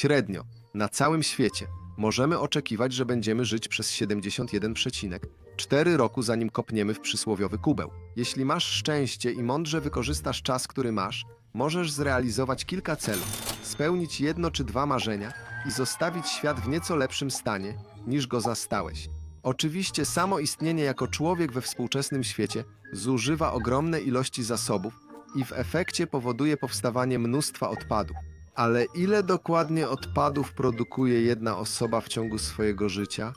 Średnio, na całym świecie, możemy oczekiwać, że będziemy żyć przez 71,4 roku, zanim kopniemy w przysłowiowy kubeł. Jeśli masz szczęście i mądrze wykorzystasz czas, który masz, możesz zrealizować kilka celów, spełnić jedno czy dwa marzenia i zostawić świat w nieco lepszym stanie, niż go zastałeś. Oczywiście samo istnienie jako człowiek we współczesnym świecie zużywa ogromne ilości zasobów i w efekcie powoduje powstawanie mnóstwa odpadów. Ale ile dokładnie odpadów produkuje jedna osoba w ciągu swojego życia?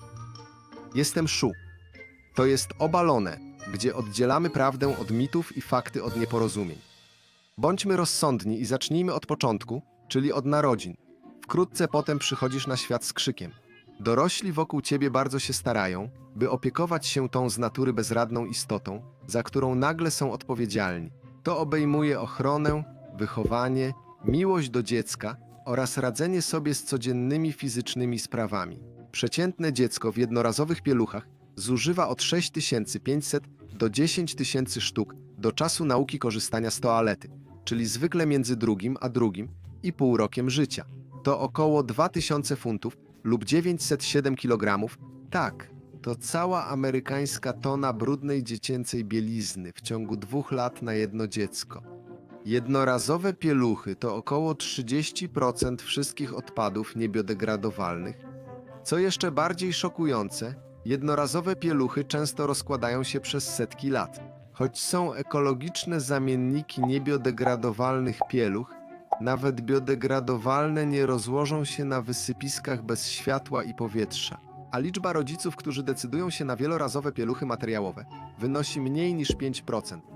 Jestem Szu. To jest obalone, gdzie oddzielamy prawdę od mitów i fakty od nieporozumień. Bądźmy rozsądni i zacznijmy od początku, czyli od narodzin. Wkrótce potem przychodzisz na świat z krzykiem. Dorośli wokół ciebie bardzo się starają, by opiekować się tą z natury bezradną istotą, za którą nagle są odpowiedzialni. To obejmuje ochronę, wychowanie, miłość do dziecka oraz radzenie sobie z codziennymi fizycznymi sprawami. Przeciętne dziecko w jednorazowych pieluchach zużywa od 6500 do 10 tysięcy sztuk do czasu nauki korzystania z toalety, czyli zwykle między drugim a drugim i pół rokiem życia. To około 2000 funtów lub 907 kg. Tak, to cała amerykańska tona brudnej dziecięcej bielizny w ciągu dwóch lat na jedno dziecko. Jednorazowe pieluchy to około 30% wszystkich odpadów niebiodegradowalnych. Co jeszcze bardziej szokujące, jednorazowe pieluchy często rozkładają się przez setki lat. Choć są ekologiczne zamienniki niebiodegradowalnych pieluch, nawet biodegradowalne nie rozłożą się na wysypiskach bez światła i powietrza. A liczba rodziców, którzy decydują się na wielorazowe pieluchy materiałowe, wynosi mniej niż 5%.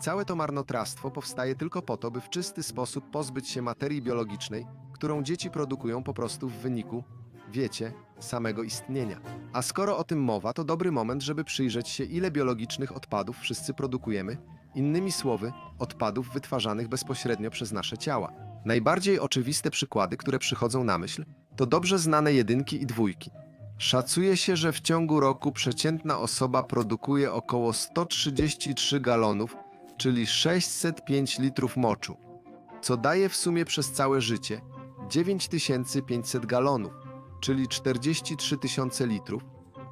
Całe to marnotrawstwo powstaje tylko po to, by w czysty sposób pozbyć się materii biologicznej, którą dzieci produkują po prostu w wyniku, wiecie, samego istnienia. A skoro o tym mowa, to dobry moment, żeby przyjrzeć się, ile biologicznych odpadów wszyscy produkujemy, innymi słowy, odpadów wytwarzanych bezpośrednio przez nasze ciała. Najbardziej oczywiste przykłady, które przychodzą na myśl, to dobrze znane jedynki i dwójki. Szacuje się, że w ciągu roku przeciętna osoba produkuje około 133 galonów, czyli 605 litrów moczu, co daje w sumie przez całe życie 9500 galonów, czyli 43 tysiące litrów,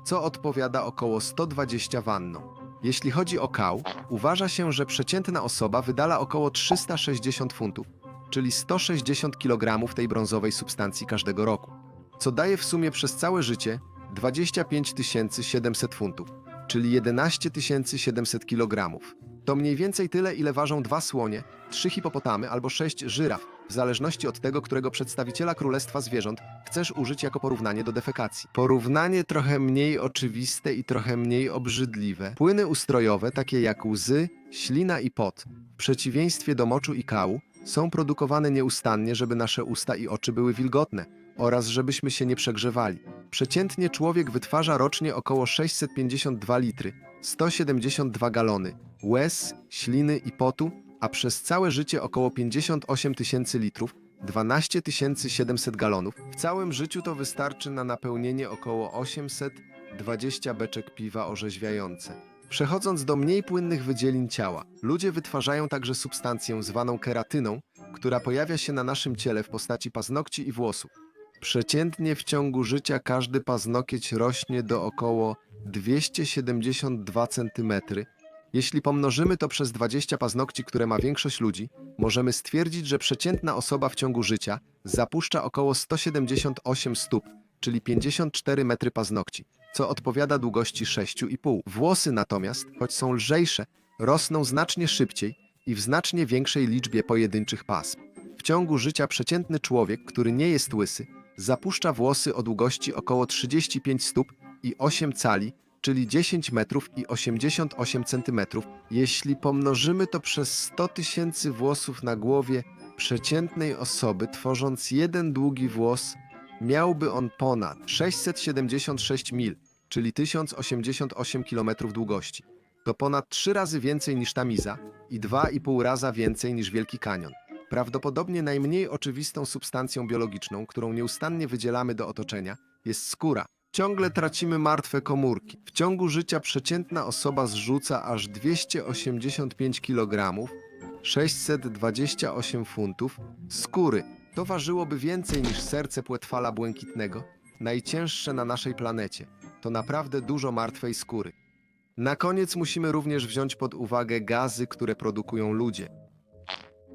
co odpowiada około 120 wanną. Jeśli chodzi o kał, uważa się, że przeciętna osoba wydala około 360 funtów, czyli 160 kg tej brązowej substancji każdego roku, co daje w sumie przez całe życie 25 700 funtów, czyli 11 700 kg. To mniej więcej tyle, ile ważą dwa słonie, trzy hipopotamy albo sześć żyraf, w zależności od tego, którego przedstawiciela królestwa zwierząt chcesz użyć jako porównanie do defekacji. Porównanie trochę mniej oczywiste i trochę mniej obrzydliwe. Płyny ustrojowe, takie jak łzy, ślina i pot, w przeciwieństwie do moczu i kału, są produkowane nieustannie, żeby nasze usta i oczy były wilgotne oraz żebyśmy się nie przegrzewali. Przeciętnie człowiek wytwarza rocznie około 652 litry, 172 galony łez, śliny i potu, a przez całe życie około 58 tysięcy litrów, 12 700 galonów. W całym życiu to wystarczy na napełnienie około 820 beczek piwa orzeźwiające. Przechodząc do mniej płynnych wydzielin ciała, ludzie wytwarzają także substancję zwaną keratyną, która pojawia się na naszym ciele w postaci paznokci i włosów. Przeciętnie w ciągu życia każdy paznokieć rośnie do około 272 cm. Jeśli pomnożymy to przez 20 paznokci, które ma większość ludzi, możemy stwierdzić, że przeciętna osoba w ciągu życia zapuszcza około 178 stóp, czyli 54 metry paznokci, co odpowiada długości 6,5. Włosy natomiast, choć są lżejsze, rosną znacznie szybciej i w znacznie większej liczbie pojedynczych pasm. W ciągu życia przeciętny człowiek, który nie jest łysy, zapuszcza włosy o długości około 35 stóp i 8 cali, czyli 10 metrów i 88 centymetrów. Jeśli pomnożymy to przez 100 tysięcy włosów na głowie przeciętnej osoby, tworząc jeden długi włos, miałby on ponad 676 mil, czyli 1088 km długości. To ponad 3 razy więcej niż Tamiza i 2,5 raza więcej niż Wielki Kanion. Prawdopodobnie najmniej oczywistą substancją biologiczną, którą nieustannie wydzielamy do otoczenia, jest skóra. Ciągle tracimy martwe komórki. W ciągu życia przeciętna osoba zrzuca aż 285 kg, 628 funtów skóry, To ważyłoby więcej niż serce płetwala błękitnego, najcięższe na naszej planecie. To naprawdę dużo martwej skóry. Na koniec musimy również wziąć pod uwagę gazy, które produkują ludzie.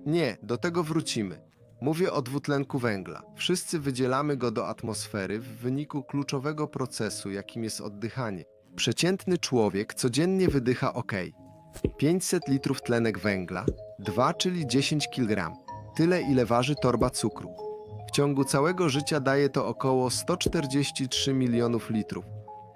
Nie, do tego wrócimy. Mówię o dwutlenku węgla. Wszyscy wydzielamy go do atmosfery w wyniku kluczowego procesu, jakim jest oddychanie. Przeciętny człowiek codziennie wydycha ok. 500 litrów tlenek węgla, 2 czyli 10 kg. Tyle ile waży torba cukru. W ciągu całego życia daje to około 143 milionów litrów,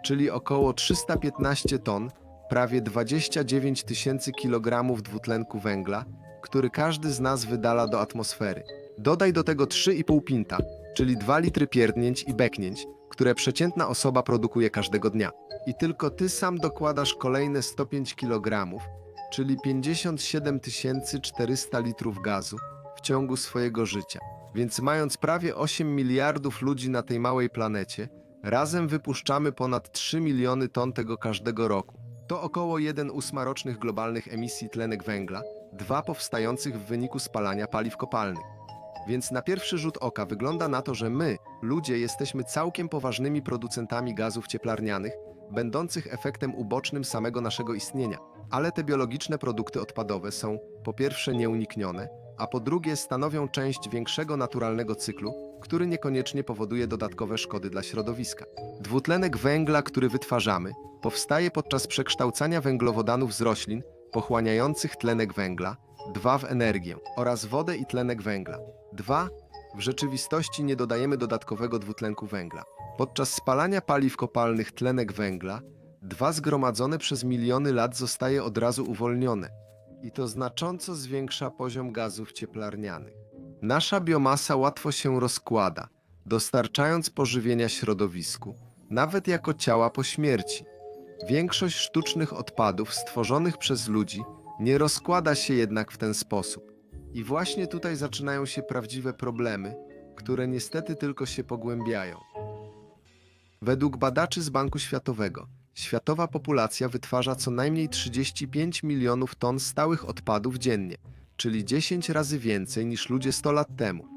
czyli około 315 ton, prawie 29 tysięcy kilogramów dwutlenku węgla, który każdy z nas wydala do atmosfery. Dodaj do tego 3,5 pinta, czyli 2 litry pierdnięć i beknięć, które przeciętna osoba produkuje każdego dnia. I tylko ty sam dokładasz kolejne 105 kg, czyli 57 400 litrów gazu w ciągu swojego życia. Więc mając prawie 8 miliardów ludzi na tej małej planecie, razem wypuszczamy ponad 3 miliony ton tego każdego roku. To około 1 ósma rocznych globalnych emisji tlenek węgla, dwa powstających w wyniku spalania paliw kopalnych. Więc na pierwszy rzut oka wygląda na to, że my, ludzie, jesteśmy całkiem poważnymi producentami gazów cieplarnianych, będących efektem ubocznym samego naszego istnienia. Ale te biologiczne produkty odpadowe są po pierwsze nieuniknione, a po drugie stanowią część większego naturalnego cyklu, który niekoniecznie powoduje dodatkowe szkody dla środowiska. Dwutlenek węgla, który wytwarzamy, powstaje podczas przekształcania węglowodanów z roślin pochłaniających tlenek węgla, dwa w energię oraz wodę i tlenek węgla. Dwa, w rzeczywistości nie dodajemy dodatkowego dwutlenku węgla. Podczas spalania paliw kopalnych tlenek węgla, dwa zgromadzone przez miliony lat zostaje od razu uwolnione i to znacząco zwiększa poziom gazów cieplarnianych. Nasza biomasa łatwo się rozkłada, dostarczając pożywienia środowisku, nawet jako ciała po śmierci. Większość sztucznych odpadów stworzonych przez ludzi nie rozkłada się jednak w ten sposób. I właśnie tutaj zaczynają się prawdziwe problemy, które niestety tylko się pogłębiają. Według badaczy z Banku Światowego, światowa populacja wytwarza co najmniej 35 milionów ton stałych odpadów dziennie, czyli 10 razy więcej niż ludzie 100 lat temu.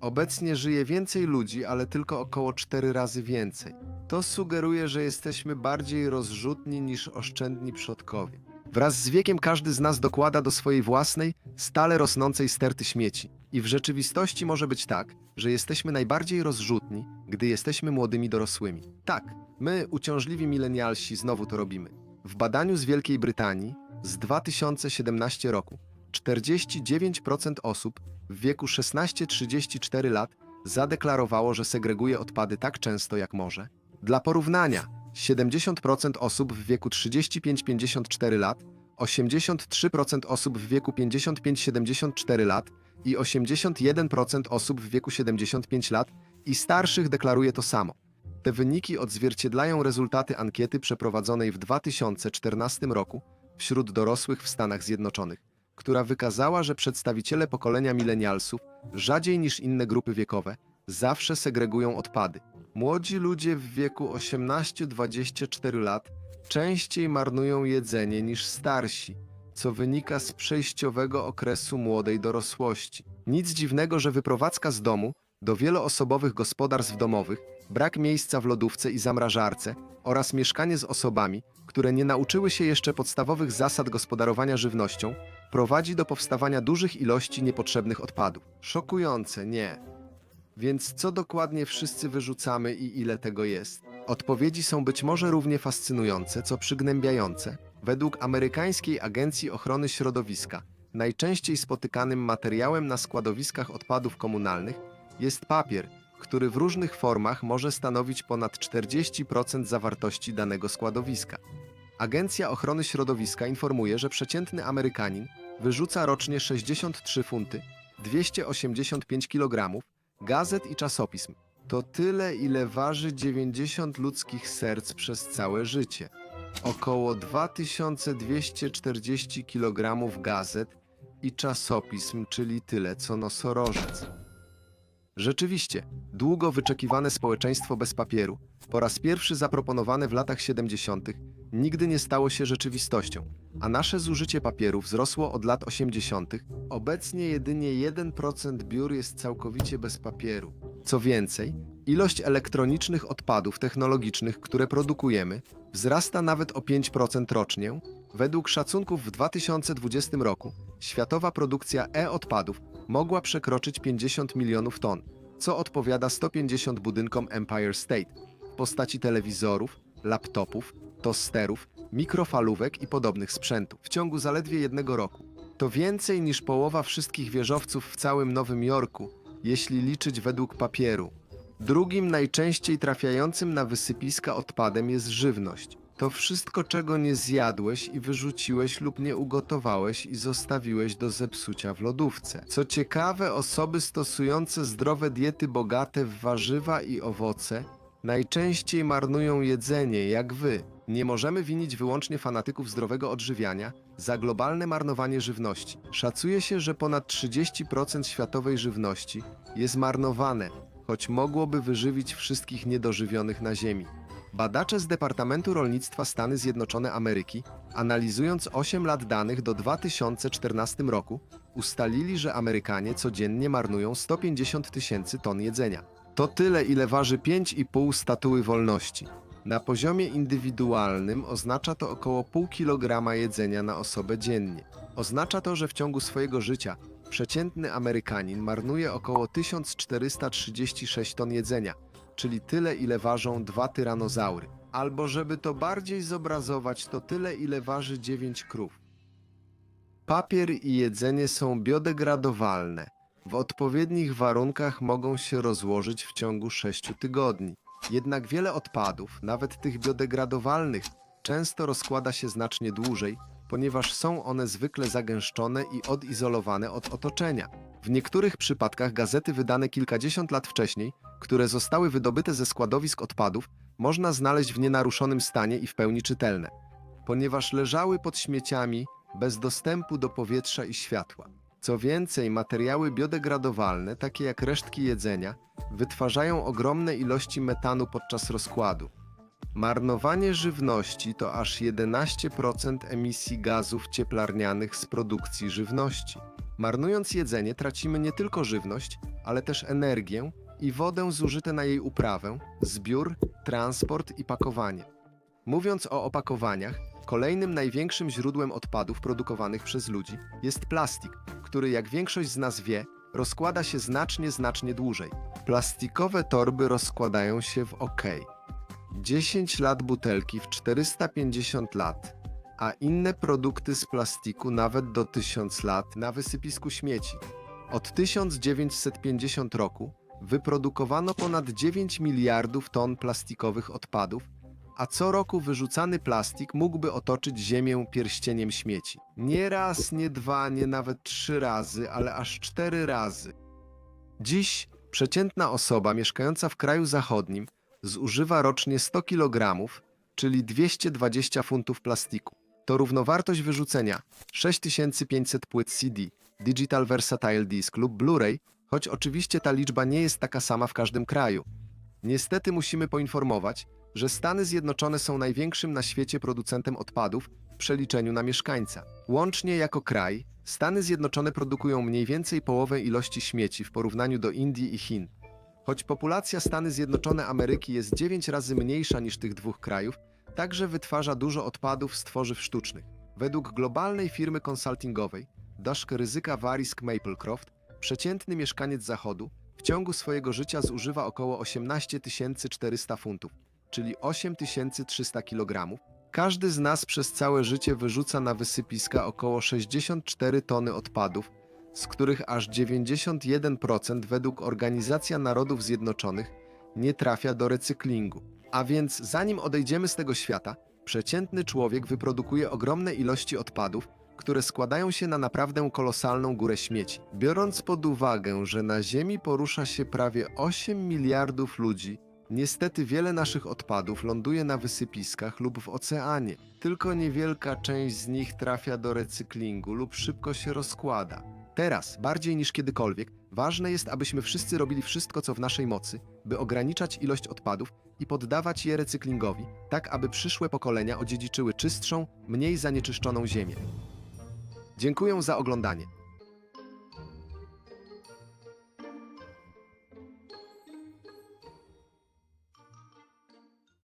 Obecnie żyje więcej ludzi, ale tylko około 4 razy więcej. To sugeruje, że jesteśmy bardziej rozrzutni niż oszczędni przodkowie. Wraz z wiekiem każdy z nas dokłada do swojej własnej, stale rosnącej sterty śmieci. I w rzeczywistości może być tak, że jesteśmy najbardziej rozrzutni, gdy jesteśmy młodymi dorosłymi. Tak, my, uciążliwi milenialsi, znowu to robimy. W badaniu z Wielkiej Brytanii z 2017 roku 49% osób w wieku 16-34 lat zadeklarowało, że segreguje odpady tak często jak może. Dla porównania, 70% osób w wieku 35-54 lat, 83% osób w wieku 55-74 lat i 81% osób w wieku 75 lat i starszych deklaruje to samo. Te wyniki odzwierciedlają rezultaty ankiety przeprowadzonej w 2014 roku wśród dorosłych w Stanach Zjednoczonych, która wykazała, że przedstawiciele pokolenia milenialsów, rzadziej niż inne grupy wiekowe, zawsze segregują odpady. Młodzi ludzie w wieku 18-24 lat częściej marnują jedzenie niż starsi, co wynika z przejściowego okresu młodej dorosłości. Nic dziwnego, że wyprowadzka z domu do wieloosobowych gospodarstw domowych, brak miejsca w lodówce i zamrażarce oraz mieszkanie z osobami, które nie nauczyły się jeszcze podstawowych zasad gospodarowania żywnością, prowadzi do powstawania dużych ilości niepotrzebnych odpadów. Szokujące, nie? Więc co dokładnie wszyscy wyrzucamy i ile tego jest? Odpowiedzi są być może równie fascynujące, co przygnębiające. Według amerykańskiej Agencji Ochrony Środowiska, najczęściej spotykanym materiałem na składowiskach odpadów komunalnych jest papier, który w różnych formach może stanowić ponad 40% zawartości danego składowiska. Agencja Ochrony Środowiska informuje, że przeciętny Amerykanin wyrzuca rocznie 63 funty, 285 kg gazet i czasopism. To tyle, ile waży 90 ludzkich serc przez całe życie. Około 2240 kg gazet i czasopism, czyli tyle co nosorożec. Rzeczywiście, długo wyczekiwane społeczeństwo bez papieru, po raz pierwszy zaproponowane w latach 70., nigdy nie stało się rzeczywistością, a nasze zużycie papieru wzrosło od lat 80. Obecnie jedynie 1% biur jest całkowicie bez papieru. Co więcej, ilość elektronicznych odpadów technologicznych, które produkujemy, wzrasta nawet o 5% rocznie. Według szacunków w 2020 roku światowa produkcja e-odpadów mogła przekroczyć 50 milionów ton, co odpowiada 150 budynkom Empire State w postaci telewizorów, laptopów, tosterów, mikrofalówek i podobnych sprzętów w ciągu zaledwie jednego roku. To więcej niż połowa wszystkich wieżowców w całym Nowym Jorku, jeśli liczyć według papieru. Drugim najczęściej trafiającym na wysypiska odpadem jest żywność. To wszystko, czego nie zjadłeś i wyrzuciłeś lub nie ugotowałeś i zostawiłeś do zepsucia w lodówce. Co ciekawe, osoby stosujące zdrowe diety bogate w warzywa i owoce najczęściej marnują jedzenie, jak wy. Nie możemy winić wyłącznie fanatyków zdrowego odżywiania za globalne marnowanie żywności. Szacuje się, że ponad 30% światowej żywności jest marnowane, choć mogłoby wyżywić wszystkich niedożywionych na Ziemi. Badacze z Departamentu Rolnictwa Stany Zjednoczone Ameryki, analizując 8 lat danych do 2014 roku, ustalili, że Amerykanie codziennie marnują 150 tysięcy ton jedzenia. To tyle, ile waży 5,5 statuły wolności. Na poziomie indywidualnym oznacza to około pół kilograma jedzenia na osobę dziennie. Oznacza to, że w ciągu swojego życia przeciętny Amerykanin marnuje około 1436 ton jedzenia, czyli tyle, ile ważą dwa tyranozaury. Albo żeby to bardziej zobrazować, to tyle, ile waży 9 krów. Papier i jedzenie są biodegradowalne. W odpowiednich warunkach mogą się rozłożyć w ciągu 6 tygodni. Jednak wiele odpadów, nawet tych biodegradowalnych, często rozkłada się znacznie dłużej, ponieważ są one zwykle zagęszczone i odizolowane od otoczenia. W niektórych przypadkach gazety wydane kilkadziesiąt lat wcześniej, które zostały wydobyte ze składowisk odpadów, można znaleźć w nienaruszonym stanie i w pełni czytelne, ponieważ leżały pod śmieciami bez dostępu do powietrza i światła. Co więcej, materiały biodegradowalne, takie jak resztki jedzenia, wytwarzają ogromne ilości metanu podczas rozkładu. Marnowanie żywności to aż 11% emisji gazów cieplarnianych z produkcji żywności. Marnując jedzenie, tracimy nie tylko żywność, ale też energię i wodę zużyte na jej uprawę, zbiór, transport i pakowanie. Mówiąc o opakowaniach, kolejnym największym źródłem odpadów produkowanych przez ludzi jest plastik, który, jak większość z nas wie, rozkłada się znacznie, znacznie dłużej. Plastikowe torby rozkładają się w OK. 10 lat butelki w 450 lat, a inne produkty z plastiku nawet do 1000 lat na wysypisku śmieci. Od 1950 roku wyprodukowano ponad 9 miliardów ton plastikowych odpadów, a co roku wyrzucany plastik mógłby otoczyć Ziemię pierścieniem śmieci. Nie raz, nie dwa, nie nawet trzy razy, ale aż cztery razy. Dziś przeciętna osoba mieszkająca w kraju zachodnim zużywa rocznie 100 kg, czyli 220 funtów plastiku. To równowartość wyrzucenia 6500 płyt CD, Digital Versatile Disc lub Blu-ray, choć oczywiście ta liczba nie jest taka sama w każdym kraju. Niestety musimy poinformować, że Stany Zjednoczone są największym na świecie producentem odpadów w przeliczeniu na mieszkańca. Łącznie jako kraj, Stany Zjednoczone produkują mniej więcej połowę ilości śmieci w porównaniu do Indii i Chin. Choć populacja Stany Zjednoczone Ameryki jest 9 razy mniejsza niż tych dwóch krajów, także wytwarza dużo odpadów z tworzyw sztucznych. Według globalnej firmy konsultingowej Daszk Ryzyka Warisk Maplecroft, przeciętny mieszkaniec Zachodu w ciągu swojego życia zużywa około 18 400 funtów, czyli 8300 kg. Każdy z nas przez całe życie wyrzuca na wysypiska około 64 tony odpadów, z których aż 91% według Organizacja Narodów Zjednoczonych nie trafia do recyklingu. A więc zanim odejdziemy z tego świata, przeciętny człowiek wyprodukuje ogromne ilości odpadów, które składają się na naprawdę kolosalną górę śmieci. Biorąc pod uwagę, że na Ziemi porusza się prawie 8 miliardów ludzi, niestety wiele naszych odpadów ląduje na wysypiskach lub w oceanie. Tylko niewielka część z nich trafia do recyklingu lub szybko się rozkłada. Teraz, bardziej niż kiedykolwiek, ważne jest, abyśmy wszyscy robili wszystko, co w naszej mocy, by ograniczać ilość odpadów i poddawać je recyklingowi, tak aby przyszłe pokolenia odziedziczyły czystszą, mniej zanieczyszczoną ziemię. Dziękuję za oglądanie.